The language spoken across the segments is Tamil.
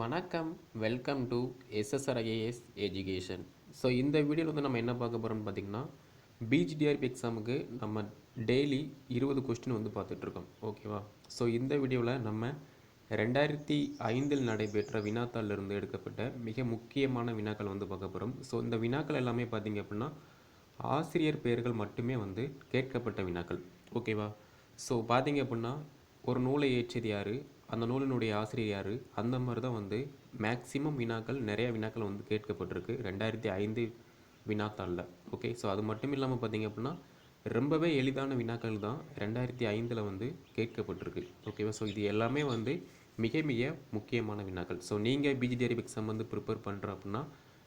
வணக்கம். Welcome to SSRIAS education so இந்த வீடியோவில் வந்து நம்ம என்ன பார்க்க போகிறோம்னு பார்த்தீங்கன்னா பிஜிடிஆர்பி எக்ஸாமுக்கு நம்ம டெய்லி இருபது கொஸ்டின் வந்து பார்த்துட்ருக்கோம். ஓகேவா ஸோ இந்த வீடியோவில் நம்ம ரெண்டாயிரத்தி ஐந்தில் நடைபெற்ற வினாத்தாளிலிருந்து எடுக்கப்பட்ட மிக முக்கியமான வினாக்கள் வந்து பார்க்க போகிறோம் ஸோ இந்த வினாக்கள் எல்லாமே பார்த்தீங்க அப்படின்னா ஆசிரியர் பெயர்கள் மட்டுமே வந்து கேட்கப்பட்ட வினாக்கள். ஓகேவா ஸோ பார்த்தீங்க அப்படின்னா ஒரு நூலை இயற்றியது யார்? அந்த நூலினுடைய ஆசிரியர் யார்? அந்த மாதிரி தான் வந்து மேக்சிமம் வினாக்கள் நிறைய வினாக்கள் வந்து கேட்கப்பட்டிருக்கு. ரெண்டாயிரத்தி ஐந்து வினாத்தாளில். ஓகே ஸோ அது மட்டும் இல்லாமல் பார்த்தீங்க அப்படின்னா ரொம்பவே எளிதான வினாக்கள் தான் ரெண்டாயிரத்தி ஐந்தில் வந்து கேட்கப்பட்டிருக்கு. ஓகேவா ஸோ இது எல்லாமே வந்து மிக மிக முக்கியமான வினாக்கள். ஸோ நீங்கள் பிஜிடிஆர்பி எக்ஸாம் வந்து ப்ரிப்பேர் பண்ணுற அப்படின்னா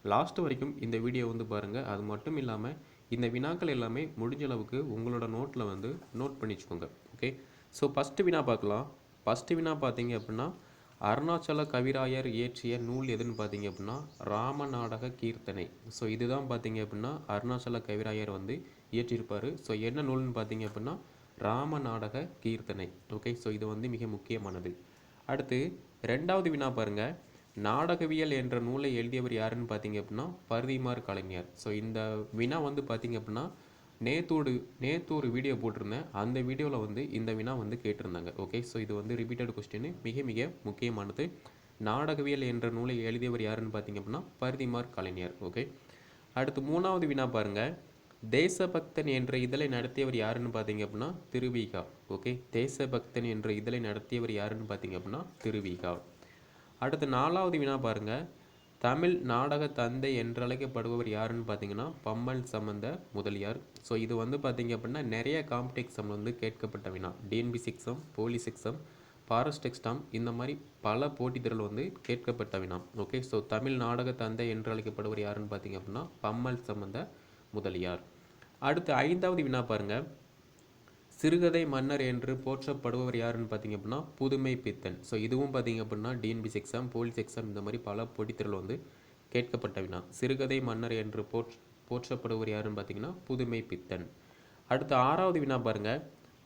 லாஸ்ட் வரைக்கும் இந்த வீடியோ வந்து பாருங்கள் அது மட்டும் இல்லாமல் இந்த வினாக்கள் எல்லாமே முடிஞ்ச அளவுக்கு உங்களோட நோட்டில் வந்து நோட் பண்ணிச்சுக்கோங்க ஓகே ஸோ ஃபஸ்ட்டு வினா பார்க்கலாம் ஃபஸ்ட்டு வினா பார்த்தீங்க அப்படின்னா அருணாச்சல கவிராயர் இயற்றிய நூல் எதுன்னு பார்த்தீங்க அப்படின்னா ராமநாடக கீர்த்தனை. ஸோ இதுதான் பார்த்தீங்க அப்படின்னா அருணாச்சல கவிராயர் வந்து இயற்றியிருப்பார் ஸோ என்ன நூல்னு பார்த்தீங்க அப்படின்னா ராமநாடக கீர்த்தனை. ஓகே ஸோ இது வந்து மிக முக்கியமானது. அடுத்து ரெண்டாவது வினா பாருங்கள் நாடகவியல் என்ற நூலை எழுதியவர் யாருன்னு பார்த்தீங்க அப்படின்னா பரிதிமார் கலைஞர். ஸோ இந்த வினா வந்து பார்த்தீங்க அப்படின்னா நேத்தோடு நேத்து ஒரு வீடியோ போட்டிருந்தேன். அந்த வீடியோவில் வந்து இந்த வினா வந்து கேட்டிருந்தாங்க. ஓகே ஸோ இது வந்து ரிப்பீட்டட் கொஸ்டின் மிக மிக முக்கியமானது. நாடகவியல் என்ற நூலை எழுதியவர் யாருன்னு பார்த்தீங்க அப்படின்னா பரிதிமார் கலைஞர். ஓகே அடுத்து மூணாவது வினா பாருங்கள் தேசபக்தன் என்ற இதழை நடத்தியவர் யாருன்னு பார்த்தீங்க அப்படின்னா திருவிகா. ஓகே தேசபக்தன் என்ற இதழை நடத்தியவர் யாருன்னு பார்த்தீங்க அப்படின்னா திருவிகா. அடுத்து நாலாவது வினா பாருங்கள் தமிழ் நாடக தந்தை என்றழைக்கப்படுபவர் யாருன்னு பார்த்தீங்கன்னா பம்மல் சம்பந்த முதலியார். ஸோ இது வந்து பார்த்தீங்க அப்படின்னா நிறைய காம்படி வந்து கேட்கப்பட்ட வினா. TNP exam police exam forest exam இந்த மாதிரி பல போட்டித் வந்து கேட்கப்பட்ட வினா. ஓகே ஸோ தமிழ் நாடக தந்தை என்றழைக்கப்படுபவர் யாருன்னு பார்த்தீங்க அப்படின்னா பம்மல் சம்பந்த முதலியார். அடுத்து ஐந்தாவது வினா பாருங்கள் சிறுகதை மன்னர் என்று போற்றப்படுபவர் யாருன்னு பார்த்தீங்க அப்படின்னா புதுமை பித்தன். ஸோ இதுவும் பார்த்தீங்க அப்படின்னா டிஎன்பிசி எக்ஸாம் போலீஸ் எக்ஸாம் இந்த மாதிரி பல போட்டித் வந்து கேட்கப்பட்ட வினா. சிறுகதை மன்னர் என்று போற் போற்றப்படுபவர் யாருன்னு பார்த்தீங்கன்னா புதுமை பித்தன். அடுத்து ஆறாவது வினா பாருங்கள்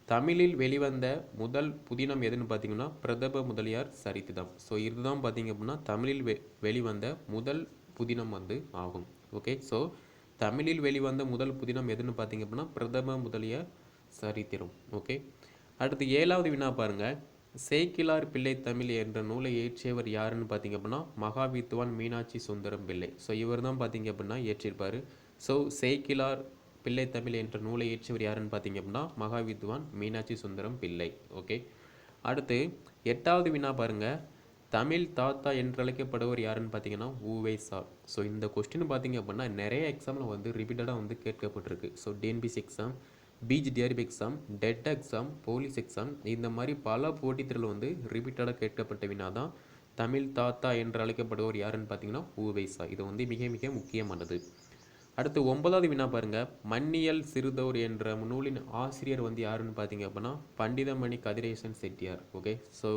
தமிழில் வெளிவந்த முதல் புதினம் எதுன்னு பார்த்தீங்கன்னா பிரதப முதலியார் சரித்திரம். ஸோ இதுதான் பார்த்தீங்க அப்படின்னா தமிழில் வெ வெளிவந்த முதல் புதினம் வந்து ஆகும். ஓகே ஸோ தமிழில் வெளிவந்த முதல் புதினம் எதுன்னு பார்த்தீங்க அப்படின்னா பிரதம முதலியார் சரித்திரம். ஓகே அடுத்து ஏழாவது வினா பாருங்க. சேக்கிலார் பிள்ளை தமிழ் என்ற நூலை இயற்றியவர் யாருன்னு பார்த்தீங்க அப்படின்னா மகாவித்வான் மீனாட்சி சுந்தரம் பிள்ளை. ஸோ இவர் தான் பார்த்தீங்க அப்படின்னா இயற்றியிருப்பார் ஸோ சேக்கிலார் பிள்ளை தமிழ் என்ற நூலை இயற்றியவர் யாருன்னு பார்த்தீங்க அப்படின்னா மகாவித்வான் மீனாட்சி சுந்தரம் பிள்ளை. ஓகே அடுத்து எட்டாவது வினா பாருங்கள் தமிழ் தாத்தா என்றழைக்கப்படுவர் யாருன்னு பார்த்தீங்கன்னா ஊவை சார். ஸோ இந்த கொஸ்டின் பார்த்தீங்க அப்படின்னா நிறைய எக்ஸாமில் வந்து ரிப்பீட்டடாக வந்து கேட்கப்பட்டிருக்கு. So TNPSC exam PGTRB exam TET exam police exam இந்த மாதிரி பல போட்டித் தேர்வில் வந்து ரிப்பீட்டடாக கேட்கப்பட்ட வினா தான் தமிழ் தாத்தா என்று அழைக்கப்படுவர் யாருன்னு பார்த்தீங்கன்னா ஊவைசா இது வந்து மிக மிக முக்கியமானது. அடுத்து ஒன்பதாவது வினா பாருங்கள் மன்னியல் சிறுதோர் என்ற நூலின் ஆசிரியர் வந்து யாருன்னு பார்த்தீங்க அப்படின்னா பண்டிதமணி கதிரேசன் செட்டியார். ஓகே ஸோ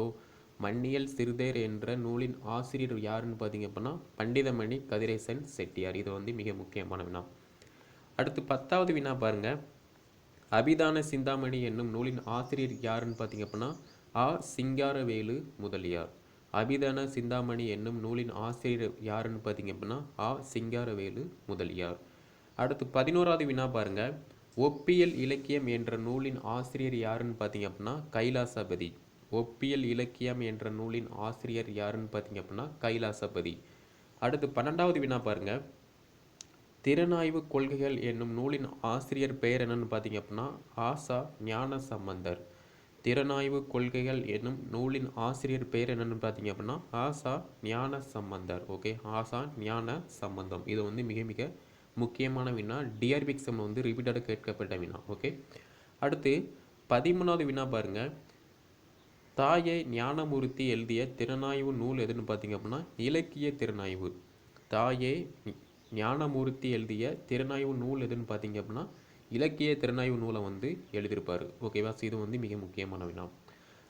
மன்னியல் சிறுதேர் என்ற நூலின் ஆசிரியர் யாருன்னு பார்த்தீங்க அப்படின்னா பண்டிதமணி கதிரேசன் செட்டியார். இது வந்து மிக முக்கியமான வினா. அடுத்து பத்தாவது வினா பாருங்கள் அபிதான சிந்தாமணி என்னும் நூலின் ஆசிரியர் யாருன்னு பார்த்தீங்க அப்படின்னா ஆ. சிங்காரவேலு முதலியார். அபிதான சிந்தாமணி என்னும் நூலின் ஆசிரியர் யாருன்னு பார்த்தீங்க அப்படின்னா ஆ. சிங்காரவேலு முதலியார். அடுத்து பதினோராவது வினா பாருங்க. ஒப்பியல் இலக்கியம் என்ற நூலின் ஆசிரியர் யாருன்னு பார்த்தீங்க அப்படின்னா கைலாசபதி. ஒப்பியல் இலக்கியம் என்ற நூலின் ஆசிரியர் யாருன்னு பார்த்தீங்க அப்படின்னா கைலாசபதி. அடுத்து பன்னெண்டாவது வினா பாருங்கள் திறனாய்வு கொள்கைகள் என்னும் நூலின் ஆசிரியர் பெயர் என்னன்னு பார்த்தீங்க அப்படின்னா ஆசா ஞான சம்பந்தர் திறனாய்வு கொள்கைகள் என்னும் நூலின் ஆசிரியர் பெயர் என்னன்னு பார்த்தீங்க அப்படின்னா ஆசா ஞான சம்பந்தர் ஓகே ஆசா ஞான சம்பந்தம் இது வந்து மிக மிக முக்கியமான வினா. டிஆர்பி எக்ஸாமில் வந்து ரிப்பீட்டடாக கேட்கப்பட்ட வினா. ஓகே அடுத்து பதிமூணாவது வினா பாருங்கள் தாயை ஞானமூர்த்தி எழுதிய திறனாய்வு நூல் எதுன்னு பார்த்தீங்க அப்படின்னா இலக்கிய திறனாய்வு. தாயே ஞானமூர்த்தி எழுதிய திறனாய்வு நூல் எதுன்னு பார்த்தீங்க அப்படின்னா இலக்கிய திறனாய்வு நூலை வந்து எழுதியிருப்பார். ஓகேவா? ஸோ இது வந்து மிக முக்கியமான வினா.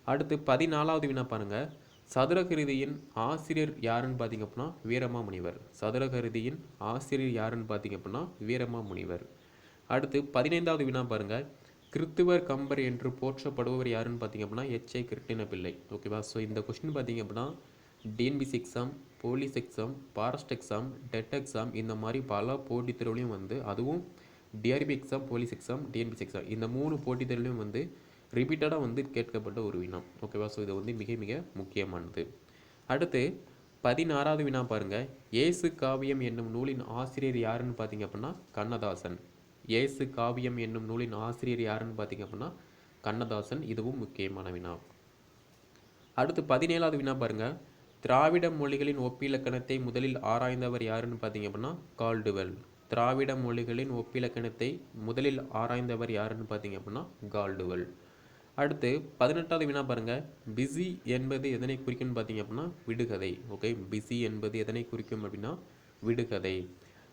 அடுத்து பதினாலாவது வினா பாருங்கள் சதுரகிருதியின் ஆசிரியர் யாருன்னு பார்த்தீங்க அப்படின்னா வீரமா முனிவர் சதுரகிருதியின் ஆசிரியர் யாருன்னு பார்த்தீங்க அப்படின்னா வீரமா முனிவர் அடுத்து பதினைந்தாவது வினா பாருங்க. கிறித்துவர் கம்பர் என்று போற்றப்படுபவர் யாருன்னு பார்த்தீங்க அப்படின்னா எச்ஐ கிருட்டின பிள்ளை ஓகேவா? ஸோ இந்த கொஸ்டின் பார்த்தீங்க அப்படின்னா TNPSC exam police exam forest exam TET exam இந்த மாதிரி பல போட்டித் தேர்வுலையும் வந்து அதுவும் TRB exam police exam TNPSC exam இந்த மூணு போட்டித் தேர்வுலையும் வந்து ரிப்பீட்டடாக வந்து கேட்கப்பட்ட ஒரு வினா. ஓகேவா ஸோ இது வந்து மிக மிக முக்கியமானது. அடுத்து பதினாறாவது வினா பாருங்கள் ஏசு காவியம் என்னும் நூலின் ஆசிரியர் யாருன்னு பார்த்தீங்க அப்படின்னா கண்ணதாசன். ஏசு காவியம் என்னும் நூலின் ஆசிரியர் யாருன்னு பார்த்தீங்க அப்படின்னா கண்ணதாசன். இதுவும் முக்கியமான வினா. அடுத்து பதினேழாவது வினா பாருங்கள் திராவிட மொழிகளின் ஒப்பிலக்கணத்தை முதலில் ஆராய்ந்தவர் யாருன்னு பார்த்தீங்க அப்படின்னா கால்டுவெல். திராவிட மொழிகளின் ஒப்பிலக்கணத்தை முதலில் ஆராய்ந்தவர் யாருன்னு பார்த்தீங்க அப்படின்னா கால்டுவெல். அடுத்து பதினெட்டாவது வினா பாருங்கள் பிஸி என்பது எதனை குறிக்கும்னு பார்த்தீங்க அப்படின்னா விடுகதை. ஓகே பிஸி என்பது எதனை குறிக்கும் அப்படின்னா விடுகதை.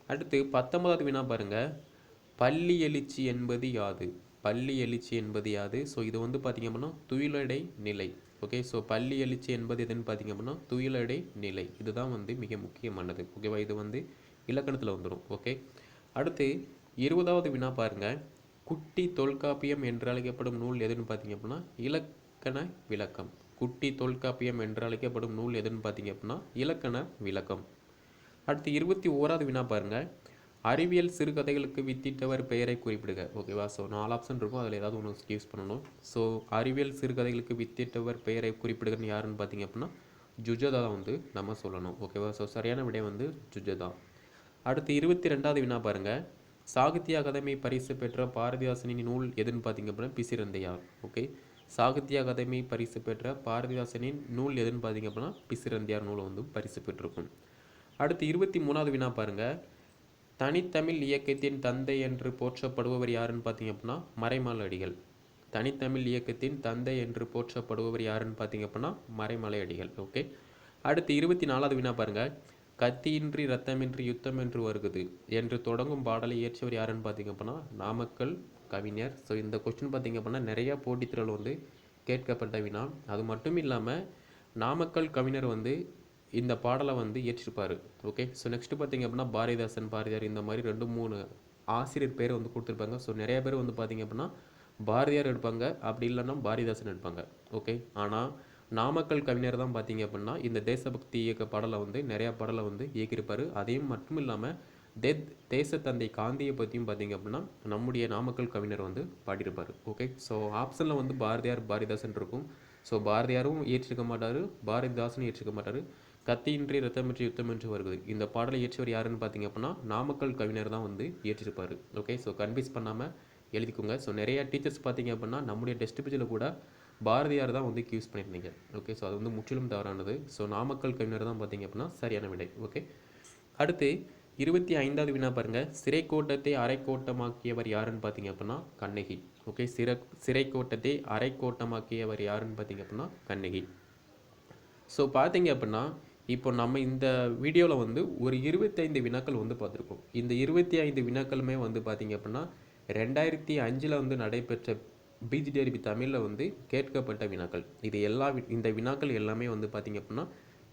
அடுத்து பத்தொன்பதாவது வினா பாருங்கள் பள்ளி எழுச்சி என்பது யாது? பள்ளி எழுச்சி என்பது யாது? ஸோ இது வந்து பார்த்தீங்க அப்படின்னா துயிலடை நிலை. ஓகே ஸோ பள்ளி எழுச்சி என்பது எதுன்னு பார்த்தீங்க அப்படின்னா துயிலடை நிலை. இதுதான் வந்து மிக முக்கியமானது. ஓகேவா இது வந்து இலக்கணத்தில் வந்துடும் ஓகே அடுத்து இருபதாவது வினா பாருங்கள் குட்டி தொல்காப்பியம் என்று அழைக்கப்படும் நூல் எதுன்னு பார்த்தீங்க அப்படின்னா இலக்கண விளக்கம். குட்டி தொல்காப்பியம் என்று அழைக்கப்படும் நூல் எதுன்னு பார்த்திங்க அப்படின்னா இலக்கண விளக்கம். அடுத்து இருபத்தி ஓராவது வினா பாருங்கள் அறிவியல் சிறுகதைகளுக்கு வித்திட்டவர் பெயரை குறிப்பிடுக. ஓகேவா? ஸோ நாலு ஆப்ஷன் இருக்கும். அதில் ஏதாவது ஒன்று யூஸ் பண்ணணும். ஸோ அறிவியல் சிறுகதைகளுக்கு வித்திட்டவர் பெயரை குறிப்பிடுகன்னு யாருன்னு பார்த்தீங்க அப்படின்னா ஜுஜதா வந்து நம்ம சொல்லணும். ஓகேவா? ஸோ சரியான விடை வந்து ஜுஜதா. அடுத்து இருபத்தி ரெண்டாவது வினா பாருங்கள் சாகித்ய அகாதமி பரிசு பெற்ற பாரதிதாசனின் நூல் எதுன்னு பார்த்தீங்க அப்படின்னா பிசிறந்தையார். ஓகே? சாகித்ய அகாதமி பரிசு பெற்ற பாரதிதாசனின் நூல் எதுன்னு பார்த்தீங்க அப்படின்னா பிசிறந்தையார் நூலை வந்து பரிசு பெற்றிருக்கும். அடுத்து இருபத்தி மூணாவது வினா பாருங்கள் தனித்தமிழ் இயக்கத்தின் தந்தை என்று போற்றப்படுபவர் யாருன்னு பார்த்தீங்க அப்படின்னா மறைமலையடிகள். அடிகள் தனித்தமிழ் இயக்கத்தின் தந்தை என்று போற்றப்படுபவர் யாருன்னு பார்த்தீங்க அப்படின்னா மறைமலை அடிகள் ஓகே? அடுத்து இருபத்தி நாலாவது வினா பாருங்கள் கத்தியின்றி ரத்தமின்றி யுத்தம் என்று வருகுது என்று தொடங்கும் பாடலை இயற்றியவர் யாருன்னு பார்த்தீங்க அப்படின்னா நாமக்கல் கவிஞர். ஸோ இந்த கொஸ்டின் பார்த்தீங்க அப்படின்னா நிறைய போட்டித்திறல் வந்து கேட்கப்பட்ட வினா. அது மட்டும் இல்லாமல் நாமக்கல் கவிஞர் வந்து இந்த பாடலை வந்து இயற்றிருப்பார். ஓகே ஸோ நெக்ஸ்ட்டு பார்த்தீங்க அப்படின்னா பாரதிதாசன் பாரதியார் இந்த மாதிரி ரெண்டு மூணு ஆசிரியர் பேர் வந்து கொடுத்துருப்பாங்க. ஸோ நிறைய பேர் வந்து பார்த்தீங்க அப்படின்னா பாரதியார் எடுப்பாங்க அப்படி இல்லைன்னா பாரதிதாசன் எடுப்பாங்க. ஓகே ஆனால் நாமக்கல் கவிஞர் தான் பார்த்தீங்க அப்படின்னா இந்த தேசபக்தி இயக்க பாடலை வந்து நிறையா பாடலை வந்து இயக்கியிருப்பார். அதையும் மட்டும் இல்லாமல் தே தேசத்தந்தை காந்தியை பற்றியும் பார்த்தீங்க அப்படின்னா நம்முடைய நாமக்கல் கவிஞர் வந்து பாடியிருப்பார். ஓகே ஸோ ஆப்ஷனில் வந்து பாரதியார் பாரதிதாசன் இருக்கும். ஸோ பாரதியாரும் ஏற்றிருக்க மாட்டார் பாரதிதாசனும் ஏற்றிருக்க மாட்டார். கத்தியின்றி ரத்தமின்றி என்று வருகிறது. இந்த பாடலை இயற்றியவர் யாருன்னு பார்த்தீங்க அப்படின்னா நாமக்கல் கவிஞர் தான் வந்து இயற்றிருப்பார். ஓகே ஸோ கன்ஃபியூஸ் பண்ணாமல் எழுதிக்கோங்க. ஸோ நிறைய டீச்சர்ஸ் பார்த்தீங்க அப்படின்னா நம்முடைய டெஸ்ட் பேஜில் கூட பாரதியார் தான் வந்து யூஸ் பண்ணியிருந்தீங்க. ஓகே ஸோ அது வந்து முற்றிலும் தவறானது. ஸோ நாமக்கல் கவிஞர் தான் பார்த்தீங்க அப்படின்னா சரியான விடை. ஓகே அடுத்து இருபத்தி ஐந்தாவது வினா பாருங்க. சிறைக்கோட்டத்தை அரைக்கோட்டமாக்கியவர் யாருன்னு பார்த்தீங்க அப்படின்னா கண்ணகி. ஓகே சிறை சிறைக்கோட்டத்தை அரைக்கோட்டமாக்கியவர் யாருன்னு பார்த்தீங்க அப்படின்னா கண்ணகி. ஸோ பார்த்தீங்க அப்படின்னா இப்போ நம்ம இந்த வீடியோவில் வந்து ஒரு இருபத்தைந்து வினாக்கள் வந்து பார்த்துருக்கோம். இந்த இருபத்தி ஐந்து வினாக்களுமே வந்து பார்த்திங்க அப்படின்னா ரெண்டாயிரத்தி அஞ்சில் வந்து நடைபெற்ற பிஜிடிஆர்பி தமிழில் வந்து கேட்கப்பட்ட வினாக்கள். இது எல்லா வி- இந்த வினாக்கள் எல்லாமே வந்து பார்த்திங்க அப்படின்னா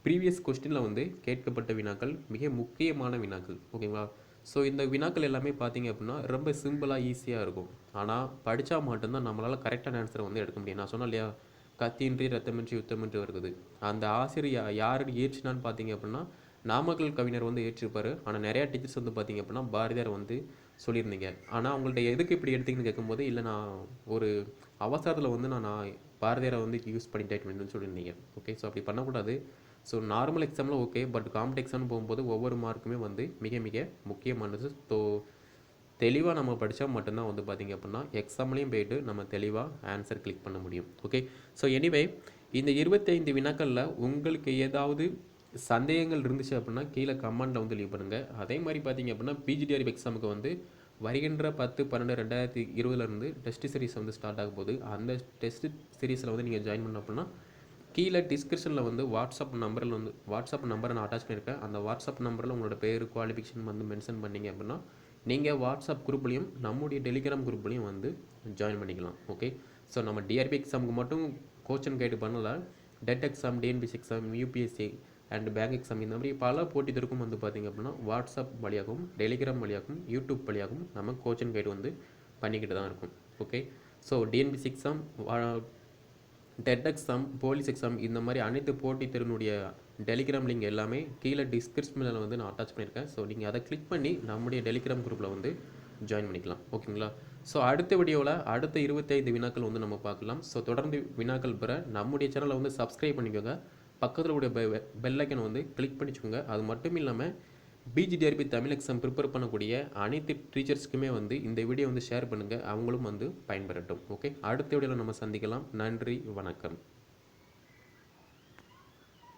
ப்ரீவியஸ் கொஸ்டினில் வந்து கேட்கப்பட்ட வினாக்கள் மிக முக்கியமான வினாக்கள். ஓகேங்களா? ஸோ இந்த வினாக்கள் எல்லாமே பார்த்தீங்க அப்படின்னா ரொம்ப சிம்பிளாக ஈஸியாக இருக்கும். ஆனால் படித்தா மட்டும்தான் நம்மளால் கரெக்டான ஆன்சரை வந்து எடுக்க முடியும். நான் சொன்னேன் இல்லையா? கத்தியின்றி ரத்தமின்றி யுத்தமின்றி வருது அந்த ஆசிரியர் யார் இயற்றினான்னு பார்த்தீங்க அப்படின்னா நாமக்கல் கவிஞர் வந்து ஏற்றிருப்பார். ஆனால் நிறையா டீச்சர்ஸ் வந்து பார்த்தீங்க அப்படின்னா பாரதியார் வந்து சொல்லியிருந்தீங்க. ஆனால் அவங்கள்ட்ட எதுக்கு இப்படி எடுத்தீங்கன்னு கேட்கும்போது இல்லை நான் ஒரு அவசரத்தில் வந்து நான் நான் பாரதியாரை வந்து யூஸ் பண்ணிட்டேன் சொல்லியிருந்தீங்க. ஓகே ஸோ அப்படி பண்ணக்கூடாது. ஸோ நார்மல் எக்ஸாமில் ஓகே பட் காம்பட் எக்ஸாம்னு போகும்போது ஒவ்வொரு மார்க்குமே வந்து மிக மிக முக்கியமானது. ஸோ தெளிவாக நம்ம படித்தா மட்டும்தான் வந்து பார்த்திங்க அப்படின்னா எக்ஸாம்லேயும் போயிட்டு நம்ம தெளிவாக ஆன்சர் கிளிக் பண்ண முடியும். ஓகே ஸோ எனிவே இந்த இருபத்தைந்து வினாக்களில் உங்களுக்கு ஏதாவது சந்தேகங்கள் இருந்துச்சு அப்படின்னா கீழே கமெண்ட்டில் வந்து லீவ் பண்ணுங்கள் அதே மாதிரி பார்த்தீங்க அப்படின்னா பிஜிடிஆர்பி எக்ஸாமுக்கு வந்து வருகின்ற பத்து பன்னெண்டு ரெண்டாயிரத்தி இருபதுலேருந்து டெஸ்ட் சீரிஸ் வந்து ஸ்டார்ட் ஆக போகுது. அந்த டெஸ்ட் சீரிஸில் வந்து நீங்கள் ஜாயின் பண்ண அப்படின்னா கீழே டிஸ்கிரிப்ஷனில் வந்து வாட்ஸ்அப் நம்பரில் வந்து வாட்ஸ்அப் நம்பரை நான் அட்டாச் பண்ணியிருக்கேன் அந்த வாட்ஸ்அப் நம்பரில் உங்களோட பேர் குவாலிஃபிகேஷன் வந்து மென்ஷன் பண்ணிங்க அப்படின்னா நீங்கள் வாட்ஸ்அப் குரூப்லேயும் நம்முடைய டெலிகிராம் குரூப்லேயும் வந்து ஜாயின் பண்ணிக்கலாம் ஓகே ஸோ நம்ம டிஆர்பி எக்ஸாமுக்கு மட்டும் கோச்சன் கைடு பண்ணலாம் TET exam TNPSC exam UPSC and bank exam இந்த மாதிரி பல போட்டித்தருக்கும் வந்து பார்த்திங்க அப்படின்னா வாட்ஸ்அப் வழியாகவும் டெலிகிராம் வழியாகவும் யூடியூப் வழியாகவும் நம்ம கோச்சன் கைடு வந்து பண்ணிக்கிட்டு தான் இருக்கும் okay so TNPSC exam TET exam police exam இந்த மாதிரி அனைத்து போட்டித் டெலிகிராம் லிங்க் எல்லாமே கீழே டிஸ்கிரிப்ஷனில் வந்து நான் அட்டாச் பண்ணியிருக்கேன். ஸோ நீங்கள் அதை கிளிக் பண்ணி நம்முடைய டெலிகிராம் குரூப்பில் வந்து ஜாயின் பண்ணிக்கலாம். ஓகேங்களா? ஸோ அடுத்த வீடியோவில் அடுத்த இருபத்தைந்து வினாக்கள் வந்து நம்ம பார்க்கலாம். ஸோ தொடர்ந்து வினாக்கள் பெற நம்முடைய சேனலை வந்து சப்ஸ்கிரைப் பண்ணிக்கோங்க. பக்கத்தில் உடைய பெ பெல்லைக்கனை வந்து கிளிக் பண்ணிச்சுக்கோங்க. அது மட்டும் இல்லாமல் பிஜிடிஆர்பி தமிழ் எக்ஸாம் ப்ரிப்பேர் பண்ணக்கூடிய அனைத்து டீச்சர்ஸ்க்குமே வந்து இந்த வீடியோ வந்து ஷேர் பண்ணுங்கள் அவங்களும் வந்து பயன்பெறட்டும். ஓகே அடுத்த வீடியோவில் நம்ம சந்திக்கலாம். நன்றி வணக்கம்.